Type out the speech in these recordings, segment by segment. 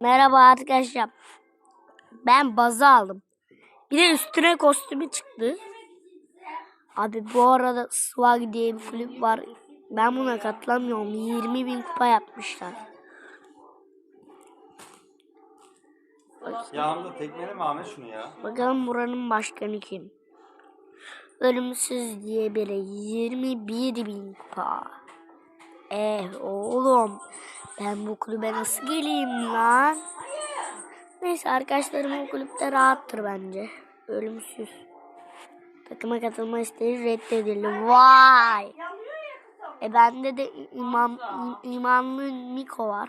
Merhaba arkadaşlar. Ben bazı aldım. Bir de üstüne kostümü çıktı. Abi bu arada Swag diye bir kulüp var. Ben buna katılamıyorum. 20 bin kupa yapmışlar. Yanımda tekmeli mi Ahmet şunu ya? Bakalım buranın başkanı kim? Ölümsüz diye biri 21 bin kupa. Eh oğlum ben bu kulübe nasıl geleyim lan? Neyse arkadaşlarım o kulüpte rahattır bence. Ölümsüz. Takıma katılma isteği reddedildi. Vay! E bende de imam, im- imanlı Miko var.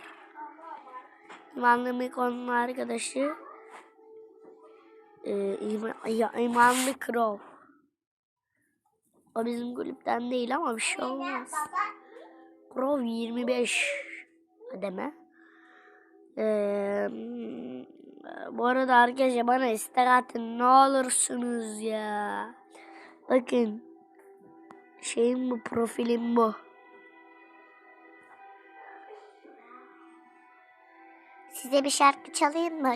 İmanlı Miko'nun arkadaşı e, ima, ya, imanlı Crow. O bizim kulüpten değil ama bir şey olmaz. Crow 25 deme. Ee, hmm, bu arada arkadaşlar bana istek atın ne olursunuz ya. Bakın. Şeyim bu profilim bu. Size bir şarkı çalayım mı?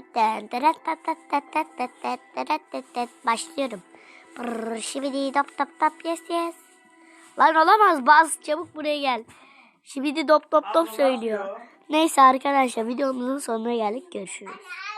Başlıyorum. Brrr, şibidi dop dop dop yes yes. Lan olamaz bas çabuk buraya gel. Şimdi dop dop dop söylüyor. Neyse arkadaşlar videomuzun sonuna geldik. Görüşürüz.